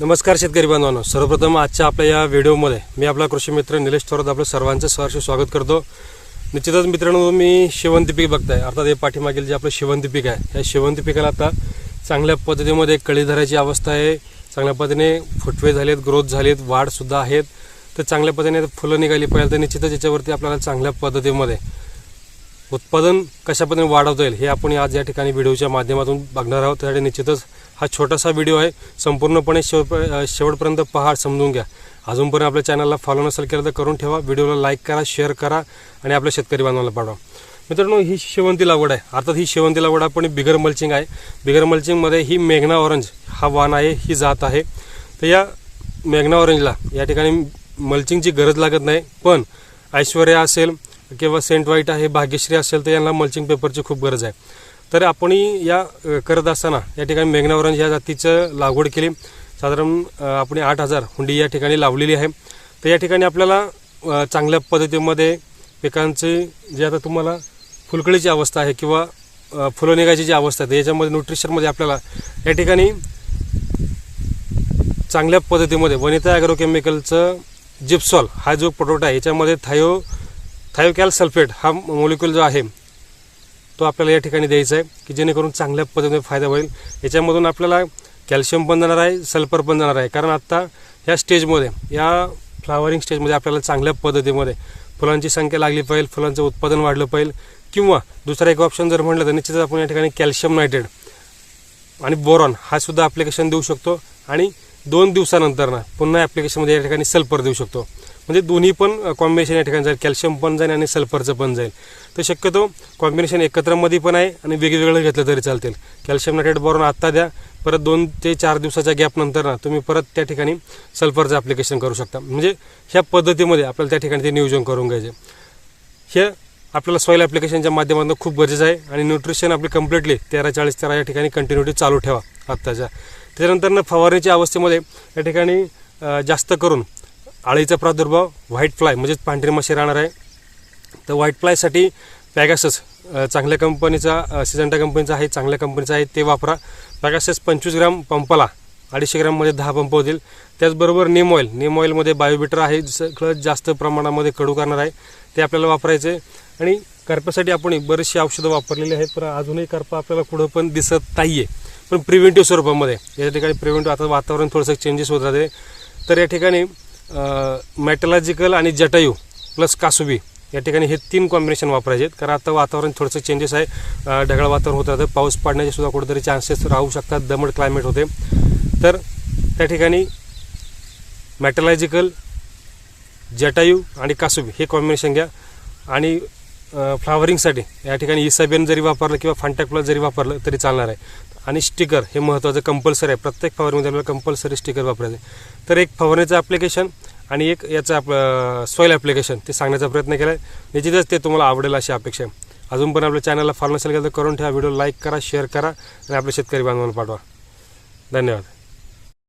नमस्कार शेतकरी बांधवांनो. सर्वप्रथम आजच्या आपल्या या व्हिडिओमध्ये मी आपला कृषी मित्र निलेश थोरात आपलं सर्वांचं सहर्ष स्वागत करतो. निश्चितच मित्रांनो मी शेवंती पीक बघताय. अर्थात हे पाठीमागील जे आपलं शेवंती पीक आहे या शेवंती पिकाला आता चांगल्या पद्धतीमध्ये कळी धरायची अवस्था आहे. चांगल्या पद्धतीने फुटवे झालेत ग्रोथ झालेत वाढसुद्धा आहेत. तर चांगल्या पद्धतीने फुलं निघाली पाहिजे तर निश्चितच याच्यावरती आपल्याला चांगल्या पद्धतीमध्ये उत्पादन कशा पद्धतीने वाढवता येईल हे आपण आज या ठिकाणी व्हिडिओच्या माध्यमातून बघणार आहोत. त्यासाठी निश्चितच हा छोटासा व्हिडिओ आहे. संपूर्णपणे शेव शेवटपर्यंत पहा समजून घ्या. अजूनपर्यंत आपल्या चॅनलला फॉलो नसेल केलं तर करून ठेवा. व्हिडिओला लाईक करा शेअर करा आणि आपल्या शेतकरी बांधवाला पाठवा. मित्रांनो ही शेवंती लागवड आहे. अर्थात ही शेवंती लागवड आपण बिगर मल्चिंग आहे. बिगर मल्चिंगमध्ये ही मेघना ऑरेंज हा वाण आहे ही जात आहे. तर या मेघना ऑरेंजला या ठिकाणी मल्चिंगची गरज लागत नाही. पण ऐश्वर्या असेल किंवा सेंट व्हाईट आहे भाग्यश्री असेल तर यांना मल्चिंग पेपरची खूप गरज आहे. तर आपण या करत असताना या ठिकाणी मेघना या जातीचं लागवड केली. साधारण आपण आठ हजार हुंडी या ठिकाणी लावलेली आहे. तर या ठिकाणी आपल्याला चांगल्या पद्धतीमध्ये पिकांचे जे आता तुम्हाला फुलकळीची अवस्था आहे किंवा फुलं निघायची जी अवस्था आहे तर याच्यामध्ये न्यूट्रिशनमध्ये आपल्याला या ठिकाणी चांगल्या पद्धतीमध्ये वनिता ॲग्रोकेमिकलचं जिप्सॉल हा जो प्रोडक्ट आहे याच्यामध्ये थायो थायोकॅल सल्फेट हा मोलिक्युल जो आहे तो आपल्याला या ठिकाणी द्यायचा आहे की जेणेकरून चांगल्या पद्धतीने फायदा होईल. याच्यामधून आपल्याला कॅल्शियम पण जाणार आहे सल्फर पण जाणार आहे. कारण आत्ता ह्या स्टेजमध्ये या फ्लावरिंग स्टेजमध्ये आपल्याला चांगल्या पद्धतीमध्ये फुलांची संख्या लागली पाहिजे फुलांचं उत्पादन वाढलं पाहिजे. किंवा दुसरा एक ऑप्शन जर म्हटलं तर निश्चितच आपण या ठिकाणी कॅल्शियम नायट्रेट आणि बोरॉन हा सुद्धा ॲप्लिकेशन देऊ शकतो. आणि दोन दिवसानंतर ना पुन्हा ॲप्लिकेशनमध्ये या ठिकाणी सल्फर देऊ शकतो. म्हणजे दोन्ही पण कॉम्बिनेशन या ठिकाणी जाईल. कॅल्शियम पण जाईल आणि सल्फरचं पण जाईल. तर शक्यतो कॉम्बिनेशन एकत्रमध्ये पण आहे आणि वेगवेगळं घेतलं तरी चालतील. कॅल्शियम नायट्रेट बोरॉन आत्ता द्या. परत दोन ते चार दिवसाच्या गॅपनंतर ना तुम्ही परत त्या ठिकाणी सल्फरचं ॲप्लिकेशन करू शकता. म्हणजे ह्या पद्धतीमध्ये आपल्याला त्या ठिकाणी ते नियोजन करून घ्यायचे. हे आपल्याला सॉईल ॲप्लिकेशनच्या माध्यमातून खूप गरजेचं आहे आणि न्यूट्रिशन आपली कम्प्लिटली तेरा चाळीस तेरा या ठिकाणी कंटिन्युटी चालू ठेवा आत्ताच्या. त्याच्यानंतर फवारणीच्या अवस्थेमध्ये या ठिकाणी जास्त करून आळीचा प्रादुर्भाव व्हाईट फ्लाय म्हणजेच पांढरी मशी राहणार आहे. तर व्हाईट फ्लायसाठी पॅगासस चांगल्या कंपनीचा सिजंटा कंपनीचा आहे चांगल्या कंपनीचा आहे ते वापरा. पॅगासस पंचवीस ग्राम पंपाला अडीचशे ग्राममध्ये दहा पंप होतील. त्याचबरोबर नेम ऑइल नेम ऑइलमध्ये बायोबिटर आहे सगळं जास्त प्रमाणामध्ये कडू करणार आहे. ते आपल्याला वापरायचे आणि करपासाठी आपण बरेचशी औषधं वापरलेली आहेत पण अजूनही करपा आपल्याला कुठं पण दिसत नाही आहे पण प्रिव्हेंटिव्ह स्वरूपामध्ये या ठिकाणी प्रिव्हेंटिव्ह आता वातावरण थोडंसं चेंजेस होत राहते. तर या ठिकाणी मॅटलॉजिकल आणि जटायू प्लस कासुबी या ठिकाणी हे तीन कॉम्बिनेशन वापरायचे आहेत. कारण आता वातावरण थोडंसं चेंजेस आहे. ढगाळ वातावरण होत राहतं. पाऊस पडण्याचे सुद्धा कुठेतरी चान्सेस राहू शकतात. दमट क्लायमेट होते. तर त्या ठिकाणी मॅटलॉजिकल जटायू आणि कासुबी हे कॉम्बिनेशन घ्या. आणि फ्लावरिंगसाठी या ठिकाणी इसाबेन जरी वापरलं किंवा फांटॅक प्लस जरी वापरलं तरी चालणार आहे. आणि स्टिकर हे महत्त्वाचं कंपल्सरी आहे. प्रत्येक फवारणीमध्ये आपल्याला कंपल्सरी स्टिकर वापरायचं. आहे तर एक फवारणीचं ॲप्लिकेशन आणि एक याचं आप सॉईल ॲप्लिकेशन ते सांगण्याचा प्रयत्न केला आहे निश्चितच ते तुम्हाला आवडेल अशी अपेक्षा आहे. अजून पण आपल्या चॅनलला फॉलो नसेल केलं तर करून ठेवा. व्हिडिओ लाईक करा शेअर करा आणि आपल्या शेतकरी बांधवांना पाठवा. धन्यवाद.